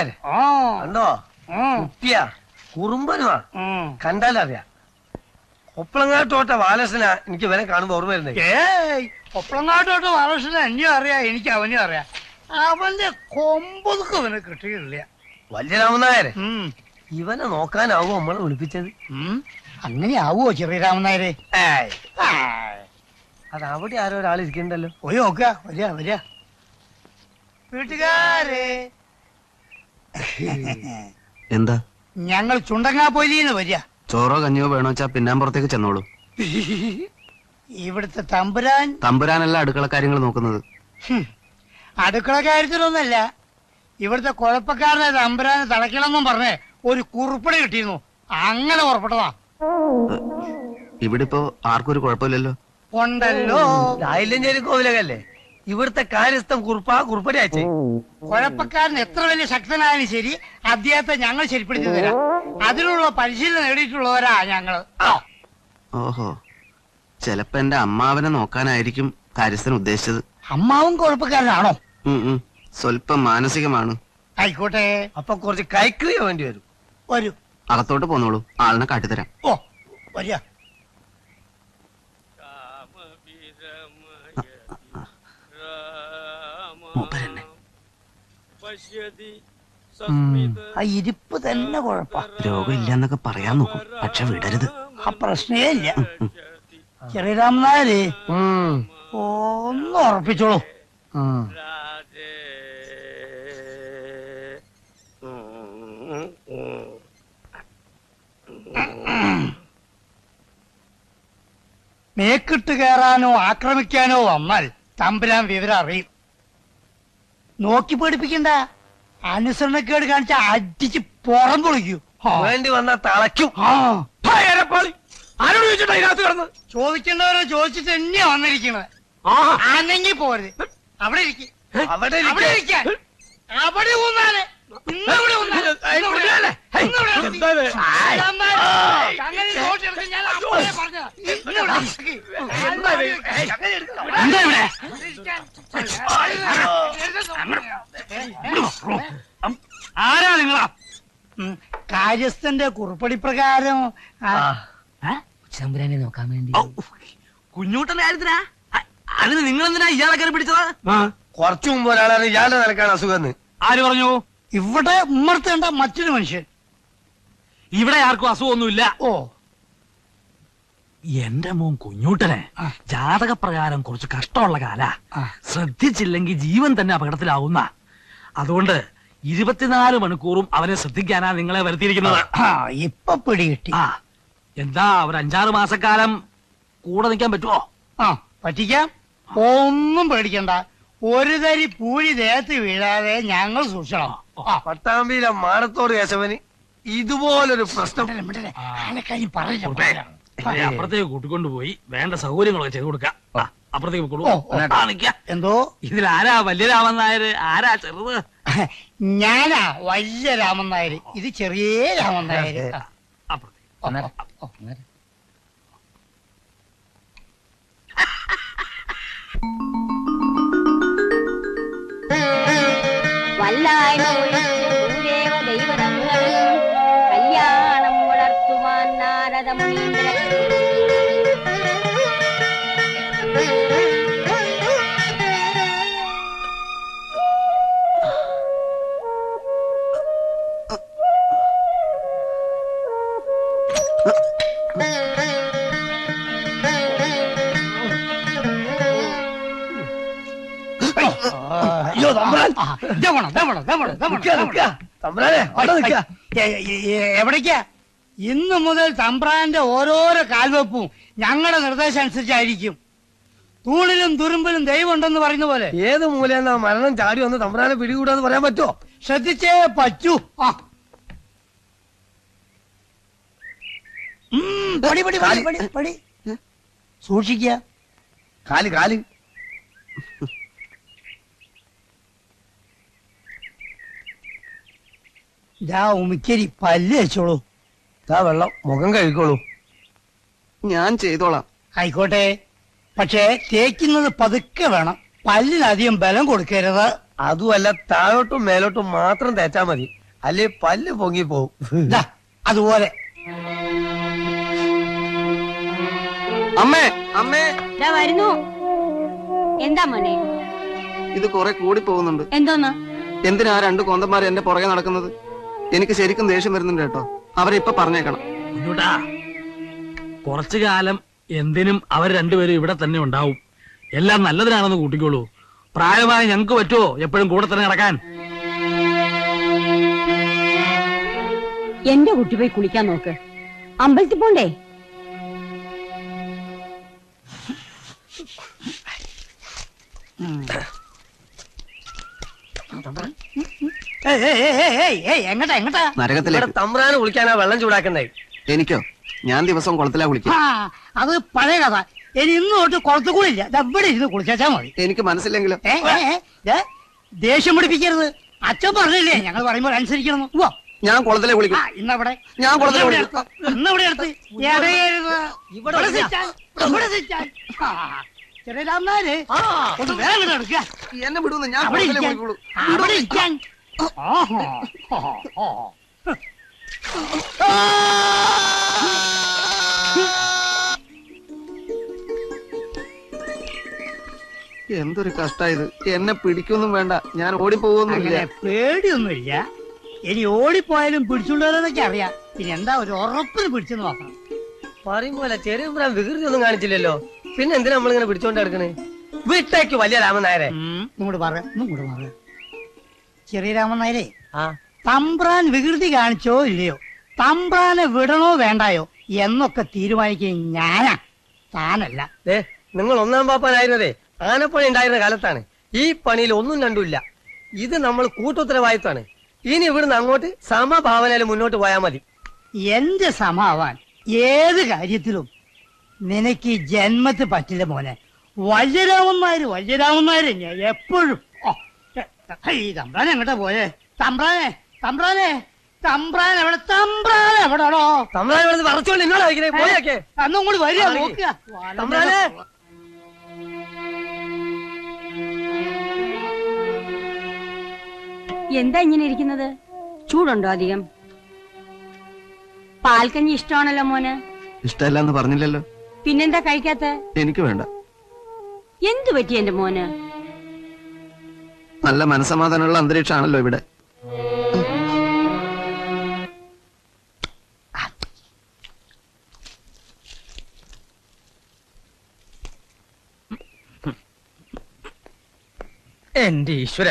കണ്ടോ? കുട്ടിയ. കുറുമ്പനുമാ കണ്ടാലറിയാ. ഒപ്പളങ്ങാട്ടോട്ട ബാലകൃഷ്ണനാ എനിക്ക് വരെ കാണുമ്പോ ഓർമ്മ വരുന്നത്. ഏയ് ഒപ്പളങ്ങാട്ടോട്ട വാലസന എന്നെയും അറിയാ എനിക്ക് അവനെയും അറിയാ. അവന്റെ കൊമ്പൊതുക്ക് അവനെ കിട്ടിയില്ല വലിയ രാമനായരെ ഇവനെ നോക്കാനാവോ നമ്മളെ വിളിപ്പിച്ചത്? അങ്ങനെ ആവോ ചെറിയ രാമനായരെ? അത് അവിടെ ആരോ ഒരാൾ ഇരിക്കണ്ടല്ലോ പോയി നോക്കുക. വരിക വരിക. വീട്ടുകാരെ. എന്താ? ഞങ്ങൾ ചുണ്ടങ്ങാപ്പൊലിന്ന് വരിക. ചോറോ കഞ്ഞിയോ വേണോ വെച്ചാ പിന്നാമ്പുറത്തേക്ക് ചെന്നോളൂ. ഇവിടുത്തെ തമ്പുരാൻ തമ്പുരാനല്ല അടുക്കള കാര്യങ്ങൾ നോക്കുന്നത്. അടുക്കള കാര്യത്തിലൊന്നല്ല. ഇവിടുത്തെ കുഴപ്പക്കാരനെ തമ്പുരാനെ തളയ്ക്കണമെന്നും പറഞ്ഞേ ഒരു കുറുപ്പടി കിട്ടിയിരുന്നു. അങ്ങനെ ഉറപ്പെട്ടതാ ഇവിടെ ഇപ്പോ ആർക്കൊരു കുഴപ്പമില്ലല്ലോ. ഉണ്ടല്ലോ. കോവിലകല്ലേ ഇവിടുത്തെ കാര്യസ്ഥം കുറുപ്പാ കുറുപ്പടി അച്ഛൻ കുഴപ്പക്കാരൻ എത്ര വലിയ ശക്തനായാലും ശരി അദ്ദേഹത്തെ ഞങ്ങൾ ശരിപ്പെടുത്തി തരാം. അതിലുള്ള പരിശീലനം നേടിയിട്ടുള്ളവരാ ഞങ്ങൾ. ആ. ഓഹോ. ചെലപ്പോ എന്റെ അമ്മാവനെ നോക്കാനായിരിക്കും കാര്യസ്ഥൻ ഉദ്ദേശിച്ചത്. അമ്മാവും കുഴപ്പക്കാരനാണോ. സ്വല്പം മാനസികമാണ്. ആയിക്കോട്ടെ. അപ്പൊ കുറച്ച് കൈക്രിയ വേണ്ടി വരും. വരൂ. അകത്തോട്ട് പോന്നോളൂ. ആളിനെ കാട്ടിത്തരാം. ഓ വരിക. മൂപ്പരെന്നെ. ആ ഇരിപ്പ് തന്നെ കുഴപ്പ. എന്നൊക്കെ പറയാൻ നോക്കും പക്ഷെ വിടരുത്. ആ പ്രശ്നേ ഇല്ല. ചെറിയ രാമനായാലേ ഒന്ന് ഉറപ്പിച്ചോളൂ. മേക്കിട്ട് കയറാനോ ആക്രമിക്കാനോ വന്നാൽ തമ്പുരാൻ വിവരം അറിയും. നോക്കി പേടിപ്പിക്കണ്ട. അനുസരണക്കേട് കാണിച്ച അടിച്ച് പുറം പൊളിക്കൂ. വേണ്ടി വന്ന തളയ്ക്കും. ആ. ആരോട് ചോദിച്ചിട്ടാ ഇതിനകത്ത് കിടന്ന്? ചോദിക്കേണ്ടവരെ ചോദിച്ചിട്ട് തന്നെയാ വന്നിരിക്കണത്. അല്ലെങ്കിൽ പോരുത്. അവിടെ ഇരിക്കും. അവിടെ അവിടെ ഇരിക്കാൻ. അവിടെ ഊന്നാലേ. ഇന്നിവിടെ. ഇന്നിവിടെ. എടുക്കണം. ഇവിടെ. ആരാ നിങ്ങളാ? കാര്യസ്ഥന്റെ കുറിപ്പടി പ്രകാരം ശമ്പുരാനെ നോക്കാൻ വേണ്ടി. കുഞ്ഞൂട്ടന്റെ കാര്യത്തിനാ? അതിന് നിങ്ങൾ എന്തിനാ ഇയാളെ കയറി പിടിച്ചത്? കുറച്ചു മുമ്പ് ഒരാളാണ് ഇയാളുടെ നിലക്കാണ് അസുഖം ആര് പറഞ്ഞു? ഇവിടെ ഉമ്മർത്തേണ്ട മറ്റൊരു മനുഷ്യൻ. ഇവിടെ ആർക്കും അസുഖമൊന്നുമില്ല. ഓ. എന്റെ മോൻ കുഞ്ഞൂട്ടനെ. ജാതകപ്രകാരം കുറച്ച് കഷ്ടമുള്ള കാല. ശ്രദ്ധിച്ചില്ലെങ്കിൽ ജീവൻ തന്നെ അപകടത്തിലാവുന്ന. അതുകൊണ്ട് ഇരുപത്തിനാല് മണിക്കൂറും അവനെ ശ്രദ്ധിക്കാനാ നിങ്ങളെ വരുത്തിയിരിക്കുന്നത്. ഇപ്പൊ പിടികിട്ടി ആ. എന്താ ഒരു അഞ്ചാറ് മാസക്കാലം കൂടെ നിൽക്കാൻ പറ്റുമോ ആ പറ്റിക്കാം. ഒന്നും പേടിക്കണ്ട. ഒരു തരി പൂഴി ദേഹത്ത് വീഴാതെ ഞങ്ങൾ സൂക്ഷിക്കണം. പട്ടാമ്പിയിലെ മാനത്തോട് കേശവന് ഇതുപോലൊരു പ്രശ്നം. പറയില്ല, കുറുപ്പേ, കൂട്ടിക്കൊണ്ടു പോയി. അപ്പുറത്തേക്ക് വേണ്ട സൗകര്യങ്ങളൊക്കെ ചെയ്തു കൊടുക്കാം. അപ്പുറത്തേക്ക് കൊടുക്കും. എന്തോ? ഇതിൽ ആരാ വലിയ രാമൻ നായര് ആരാ ചെറുത്? ഞാനാ വലിയ രാമൻ നായര് ഇത് ചെറിയ രാമൻ നായര് ആ, അപ്പുറത്തേക്ക്. വല്ലായ്മ എവിടേക്കാ? ഇന്നു മുതൽ തമ്പ്രാന്റെ ഓരോരോ കാൽവെപ്പും ഞങ്ങളുടെ നിർദ്ദേശം അനുസരിച്ചായിരിക്കും തൂണിലും തുരുമ്പിലും ദൈവം ഉണ്ടെന്ന് പറയുന്ന പോലെ. ഏത് മൂലയെന്നാ മരണം ചാടി വന്ന് തമ്പ്രാനെ പിടികൂടാന്ന് പറയാൻ പറ്റുമോ ശ്രദ്ധിച്ചേ പറ്റൂ. ആ. ഉം, പടി പടി പടി പടി പടി. സൂക്ഷിക്ക കാൽ കാൽ. ഇതാ ഉമിക്കരി പല്ല് വെച്ചോളൂ ഇതാ വെള്ളം. മുഖം കഴിക്കോളൂ ഞാൻ ചെയ്തോളാം. ആയിക്കോട്ടെ. പക്ഷേ തേക്കുന്നത് പതുക്കെ വേണം. പല്ലിനധികം ബലം കൊടുക്കരുത്. അതുമല്ല താഴോട്ടും മേലോട്ടും മാത്രം തേച്ചാ മതി. അല്ലെ പല്ല് പൊങ്ങി പോകും ദാ, അതുപോലെ. അമ്മേ അമ്മേ. ദാ വരുന്നു. എന്താ മോനെ? ഇത് കുറെ കൂടി പോകുന്നുണ്ട് എന്തോന്ന്? എന്തിനാ ആ രണ്ട് കൊന്തന്മാർ എന്റെ പുറകെ നടക്കുന്നത്? എനിക്ക് ശരിക്കും ദേഷ്യം വരുന്നുണ്ട് കേട്ടോ. അവരെ ഇപ്പൊ പറഞ്ഞേക്കണം. കുഞ്ഞുട്ടാ കുറച്ചു കാലം എന്തിനും അവർ രണ്ടുപേരും ഇവിടെ തന്നെ ഉണ്ടാവും. എല്ലാം നല്ലതിനാണെന്ന് കൂട്ടിക്കോളൂ. പ്രായമായി ഞങ്ങൾക്ക് പറ്റുമോ എപ്പോഴും കൂടെ തന്നെ നടക്കാൻ? എന്റെ കുട്ടി പോയി കുളിക്കാൻ നോക്ക്. അമ്പലത്തിൽ പോണ്ടേ? ഏയ്, ഏയ്, ഏയ്, ഏയ്, ഏയ്, ഏയ്, എങ്ങട്ടാ എങ്ങട്ടാ? ഇവിടെ നരകത്തിലേക്ക് തമ്പ്രാന് കുളിക്കാനാ വെള്ളം ചൂടാക്കണ്ടേ എനിക്കോ? ഞാൻ ദിവസം കുളത്തിലാ കുളിക്കും ആ അത് പഴയ കഥ. ഇനി ഇന്ന് തൊട്ട് കുളത്ത് കൂടില്ല ഇവിടെ ഇരുന്ന് കുളിച്ചാ മതി. എനിക്ക് മനസ്സില്ലെങ്കിലും? ദേഷ്യം പിടിപ്പിക്കരുത്. അച്ഛൻ പറഞ്ഞില്ലേ ഞങ്ങൾ പറയുമ്പോൾ അനുസരിക്കണം. ഞാൻ കുളത്തിലെ കുളിക്കും. ഇന്നവിടെ ഞാൻ കുളത്തിലെ കുളിക്കും. ഇന്നവിടെ ചെറിയ രാമനാര് എന്നെ വിടുന്നു ഞാൻ അവിടെ കുളത്തിലെ ഇരിക്കാൻ. എന്തൊരു കഷ്ടായത്. എന്നെ പിടിക്കൊന്നും വേണ്ട. ഞാൻ ഓടിപ്പോകൊന്നുമില്ല പേടിയൊന്നുമില്ല. ഇനി ഓടിപ്പോയാലും പിടിച്ചുകൊണ്ടുവരാനൊക്കെ അറിയാം. പിന്നെ എന്താ ഒരു ഉറപ്പിന് പിടിച്ചെന്ന് നോക്കണം. പറയുമ്പോലെ ചെറിയ തമ്പ്രാൻ വികൃതി ഒന്നും കാണിച്ചില്ലല്ലോ. പിന്നെ എന്തിനാ നമ്മളിങ്ങനെ പിടിച്ചോണ്ട് കിടക്കണേ വിട്ടേക്ക് വലിയ രാമൻ നായരെ. ഉം, ഇങ്ങോട്ട് പറ ഇങ്ങോട്ട് പറ. ചെറിയ രാമൻ നായരെ ആ. തമ്പ്രാൻ വികൃതി കാണിച്ചോ ഇല്ലയോ? തമ്പ്രാനെ വിടണോ വേണ്ടായോ? എന്നൊക്കെ തീരുമാനിക്കുകയും ഞാനാ. താനല്ല. ദേ നിങ്ങൾ ഒന്നാം പാപ്പാനായിരുന്നതേ ആനപ്പണി ഉണ്ടായിരുന്ന കാലത്താണ്. ഈ പണിയിൽ ഒന്നും രണ്ടുമില്ല ഇത് നമ്മൾ കൂട്ടുത്തരവാദിത്വമാണ്. ഇനി ഇവിടുന്ന് അങ്ങോട്ട് സമഭാവനയിൽ മുന്നോട്ട് പോയാൽ മതി. എന്റെ സമാവാൻ ഏത് കാര്യത്തിലും നിനക്ക് ഈ ജന്മത്ത് പറ്റില്ല മോനെ. വല്യരാമന്മാര് വല്യരാമന്മാര് ഞാൻ എപ്പോഴും. ഈ തമ്പ്രാൻ എങ്ങോട്ടാ പോയേ? തമ്പ്രാനെ തമ്പ്രാനെ തമ്പ്രാൻ എവിടെ തമ്പ്രാൻ എവിടെയാണോ തമ്പ്രാൻ ഇവിടെ പറച്ചോണ്ട് നിങ്ങളെ വയ്ക്കണേ പോയൊക്കെ. അന്നും കൂടി വരിക? നോക്കുക. തമ്പ്രാനെ? എന്താ ഇങ്ങനെ ഇരിക്കുന്നത്? ചൂടുണ്ടോ അധികം? പാൽക്കഞ്ഞി ഇഷ്ടമാണല്ലോ മോന്. ഇഷ്ടമല്ലെന്ന് പറഞ്ഞില്ലല്ലോ. പിന്നെന്താ കഴിക്കാത്ത? എനിക്ക് വേണ്ട. എന്തു പറ്റി എന്റെ മോന്? നല്ല മനസമാധാനമുള്ള അന്തരീക്ഷമാണല്ലോ ഇവിടെ. എന്റെ ഈശ്വര.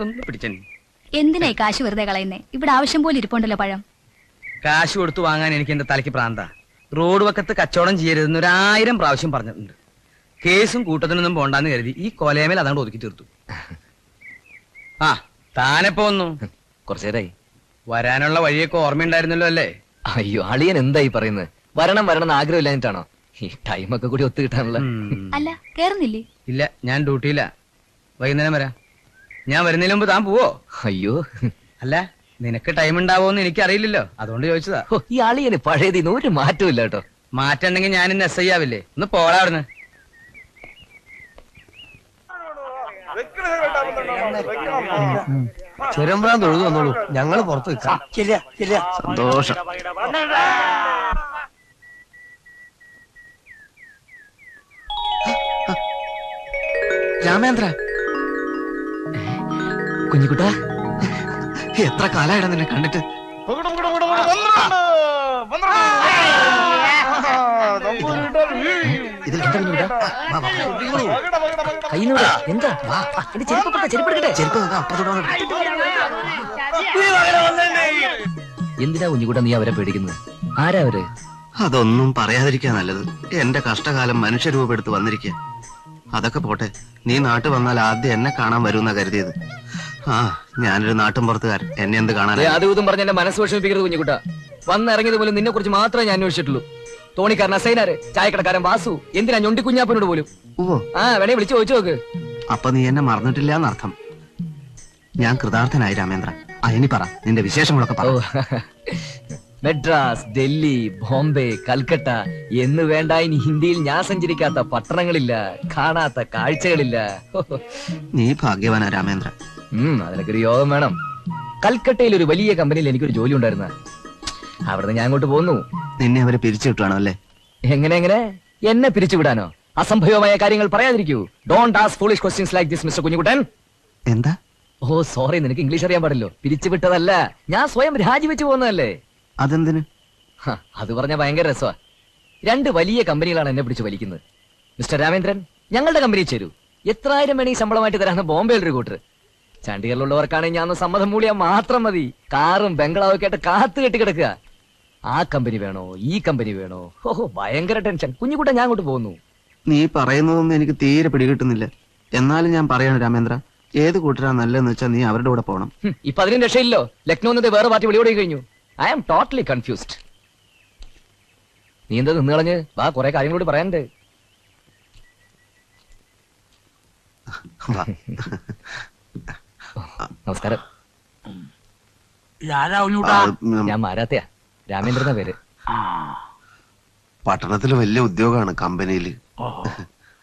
ഒന്ന് പിടിച്ചൻ. എന്തിനായി കാശ് വെറുതെ കളയുന്നേ? ഇവിടെ ആവശ്യം പോലെ ഇരിപ്പുണ്ടല്ലോ പഴം. കാശ് കൊടുത്തു വാങ്ങാൻ എനിക്ക് എന്റെ തലയ്ക്ക് പ്രാന്ത. റോഡ് വക്കത്ത് കച്ചവടം ചെയ്യരുതെന്ന് ഒരായിരം പ്രാവശ്യം പറഞ്ഞിട്ടുണ്ട്. കേസും കൂട്ടത്തിനൊന്നും പോണ്ടാന്ന് കരുതി ഈ കൊലയമേൽ അതുകൊണ്ട് ഒതുക്കി തീർത്തു. ആ താനെപ്പോ വന്നു? കുറച്ചേരായി. വരാനുള്ള വഴിയൊക്കെ ഓർമ്മയുണ്ടായിരുന്നല്ലോ അല്ലേ? അയ്യോ അളിയൻ എന്തായി പറയുന്നത്? വരണം വരണം എന്ന് ആഗ്രഹമില്ലാഞ്ഞിട്ടാണോ? ഈ ടൈമൊക്കെ കൂടി ഒത്തു കിട്ടാനുള്ള. അല്ല കേറുന്നില്ലേ? ഇല്ല ഞാൻ ഡ്യൂട്ടിയില്ല വൈകുന്നേരം വരാം. ഞാൻ വരുന്നതിന് മുമ്പ് താൻ പോവോ? അയ്യോ. അല്ല നിനക്ക് ടൈം ഉണ്ടാവോന്ന് എനിക്ക് അറിയില്ലല്ലോ അതുകൊണ്ട് ചോദിച്ചതാ. ഹോ, ഈ അളിയന് പഴയതിന് ഒരു മാറ്റവും ഇല്ല കേട്ടോ. മാറ്റണ്ടെങ്കിൽ ഞാൻ ഇന്ന് എസ് ഐ ആവില്ലേ? ഒന്ന് പോടാ അവിടുന്ന്. ചെറുമ്പ്രാൻ തൊഴുതു വന്നോളൂ. ഞങ്ങൾ പുറത്ത് നിൽക്കാം. ശരിയാ ശരിയാ സന്തോഷം. രാമേന്ദ്ര. കുഞ്ഞിക്കുട്ട. എത്ര കാലായിടാ നിന്നെ കണ്ടിട്ട്? കയ്യിലൂടെ എന്താ? വാ. വാ, എന്റെ ചെരുപ്പ് ചെരുപ്പെടുക്കട്ടെ ചെരുപ്പ് നോക്കാം അപ്പുറത്തോട്ട് എന്തിനാ കുഞ്ഞിക്കുട്ട നീ അവരെ പേടിക്കുന്നത്? ആരാ അവർ? അതൊന്നും പറയാതിരിക്കാ നല്ലത്. എന്റെ കഷ്ടകാലം മനുഷ്യരൂപെടുത്ത് വന്നിരിക്കുക അതൊക്കെ പോട്ടെ. നീ നാട്ടു വന്നാൽ ആദ്യം എന്നെ കാണാൻ വരുമെന്നാ കരുതിയത്. ആ ഞാനൊരു നാട്ടും പുറത്തുകാരൻ എന്നെ എന്ത് കാണാൻ അതും ഇതും പറഞ്ഞ എന്റെ മനസ്സ് വിഷമിപ്പിക്കരുത് കുഞ്ഞുകുട്ട. വന്നിറങ്ങിയത് പോലും നിന്നെ കുറിച്ച് മാത്രമേ ഞാൻ അന്വേഷിച്ചിട്ടുള്ളൂ. തോണിക്കാരൻ അസൈനാര് ചായക്കടക്കാരൻ വാസു. എന്തിനാ ഞൊണ്ടി കുഞ്ഞാപ്പനോട് പോലും? ആ വേണേ വിളിച്ചു ചോദിച്ചു നോക്ക്. അപ്പൊ നീ എന്നെ മറന്നിട്ടില്ല എന്നർത്ഥം ഞാൻ കൃതാർത്ഥനായി രാമേന്ദ്ര ഇനി പറ നിന്റെ വിശേഷങ്ങളൊക്കെ പറ. മെഡ്രാസ് ഡൽഹി ബോംബെ കൽക്കട്ട എന്ന് വേണ്ട ഇനി ഹിന്ദിയിൽ ഞാൻ സഞ്ചരിക്കാത്ത പട്ടണങ്ങളില്ല കാണാത്ത കാഴ്ചകളില്ല. നീ ഭാഗ്യവാനാ രാമേന്ദ്ര അതിനൊക്കെ ഒരു യോഗം വേണം. കൽക്കട്ടയിൽ ഒരു വലിയ കമ്പനിയിൽ എനിക്കൊരു ജോലി ഉണ്ടായിരുന്ന. അവിടുന്ന് ഞാൻ അങ്ങോട്ട് പോന്നു. നിന്നെ അവരെ പിരിച്ചു വിട്ടാണോ അല്ലേ? എങ്ങനെ എങ്ങനെ? എന്നെ പിരിച്ചുവിടാനോ അസംഭവമായ കാര്യങ്ങൾ പറയാതിരിക്കൂ. Don't ask foolish questions like this mister Kunjukuttan. എന്താ? ഓ സോറി നിനക്ക് ഇംഗ്ലീഷ് അറിയാൻ പാടില്ലോ. പിരിച്ചുവിട്ടതല്ല ഞാൻ സ്വയം രാജിവെച്ച് പോകുന്നതല്ലേ? അതെന്തിന്? ഹ, അത് പറഞ്ഞ ഭയങ്കര രസമാ രണ്ട് വലിയ കമ്പനികളാണ് എന്നെ പിടിച്ച് വലിക്കുന്നത്. മിസ്റ്റർ രാമേന്ദ്രൻ ഞങ്ങളുടെ കമ്പനി ചേരൂ. എത്രായിരം മണി ശമ്പളമായിട്ട് തരാന്ന് ബോംബെയിൽ ഒരു കൂട്ടർ ചണ്ഡീഗറിലുള്ളവർക്കാണെങ്കിൽ ഞാൻ സമ്മതം മൂളിയാൽ മാത്രം മതി. കാറും ബംഗ്ലാവും ഒക്കെ ആയിട്ട് കാത്തു കെട്ടി കിടക്കുക. ആ കമ്പനി വേണോ? ഈ കമ്പനി വേണോ? ഓഹോ ഭയങ്കര ടെൻഷൻ. കുഞ്ഞുകൂട്ടം ഞാൻ അങ്ങോട്ട് പോകുന്നു നീ പറയുന്നതൊന്നും എനിക്ക് തീരെ പിടികിട്ടുന്നില്ല. എന്നാലും ഞാൻ പറയണ രാമേന്ദ്ര ഏത് കൂട്ടരാ നല്ലതെന്ന് വെച്ചാൽ നീ അവരുടെ കൂടെ പോകണം ഇപ്പൊ അതിനും രക്ഷയില്ലോ. ലക്നോ എന്നത് വേറെ പാർട്ടി വിളിയോടെ കഴിഞ്ഞു. ഐ ആം ടോട്ടലി കൺഫ്യൂസ്ഡ് നീ എന്താ നിന്ന് കളഞ്ഞ്? വാ കുറെ കാര്യങ്ങളോട് പറയാനുണ്ട്. നമസ്കാരം. ഞാൻ മാരാത്തയാ രാമേന്ദ്രന പേര്. ആ. പട്ടണത്തിൽ വലിയ ഉദ്യോഗമാണ് കമ്പനിയിൽ.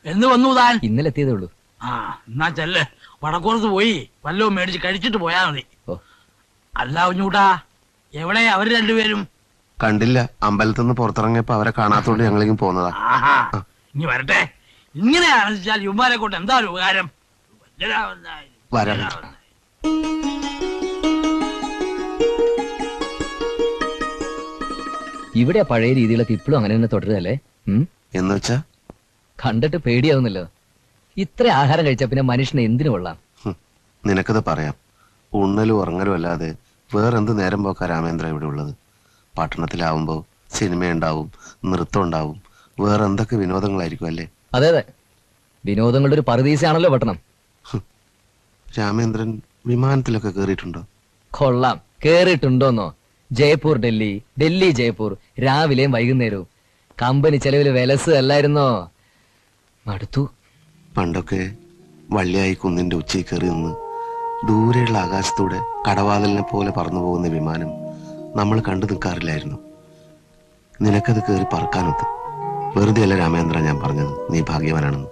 എന്ന് വന്നു താൻ ഇന്നലെ എത്തിയതേ ഉള്ളൂ. ആ എന്നാ ചെല്ല്. വടക്കോർത്ത് പോയി വല്ലോ മേടിച്ച് കഴിച്ചിട്ട് പോയാ മതി. അല്ല കുഞ്ഞൂട്ടാ എവിടെ അവർ രണ്ടുപേരും? കണ്ടില്ല അമ്പലത്തിൽ നിന്ന് പുറത്തിറങ്ങിയപ്പോ അവരെ കാണാത്തോണ്ട് ഞങ്ങളെങ്കിലും പോന്നതാ. ആഹാ. ഇനി വരട്ടെ. ഇങ്ങനെ ആലോചിച്ചാൽ യുമാരെ കൊണ്ട് എന്താ ഒരു ഉപകാരം? വരാം. ഇവിടെ പഴയ രീതികളൊക്കെ ഇപ്പോഴും അങ്ങനെ തന്നെ തുടരുതല്ലേ ഉം? എന്ന് വെച്ചാ കണ്ടിട്ട് പേടിയാവുന്നല്ലോ. ഇത്ര ആഹാരം കഴിച്ചാ പിന്നെ മനുഷ്യന് എന്തിനു കൊള്ളാം? നിനക്കത് പറയാം. ഉണ്ണലും ഉറങ്ങലും അല്ലാതെ വേറെന്ത് നേരം പോക്കാ രാമേന്ദ്ര ഇവിടെ ഉള്ളത്? പട്ടണത്തിലാവുമ്പോ സിനിമയുണ്ടാവും നൃത്തം ഉണ്ടാവും വേറെ എന്തൊക്കെ വിനോദങ്ങളായിരിക്കും അല്ലേ? അതെ അതെ. വിനോദങ്ങളുടെ ഒരു പറുദീസയാണല്ലോ പട്ടണം. രാമേന്ദ്രൻ വിമാനത്തിലൊക്കെ കേറിയിട്ടുണ്ടോ? കൊള്ളാം. കേറിയിട്ടുണ്ടോന്നോ? ജയ്പൂർ ഡൽഹി. ഡൽഹി ജയ്പൂർ. രാവിലെയും വൈകുന്നേരവും. കമ്പനി ചെലവിൽ വിലസ് അല്ലായിരുന്നോ മടുത്തു. പണ്ടൊക്കെ വള്ളിയായി കുന്നിന്റെ ഉച്ചയിൽ കയറി നിന്ന് ദൂരെയുള്ള ആകാശത്തൂടെ കടവാതിലിനെ പോലെ പറന്നു പോകുന്ന വിമാനം നമ്മൾ കണ്ടു നിൽക്കാറില്ലായിരുന്നു. നിനക്കത് കയറി പറക്കാനൊത്ത്. വെറുതെ അല്ല രാമേന്ദ്ര ഞാൻ പറഞ്ഞത്. നീ ഭാഗ്യവാനാണെന്ന്.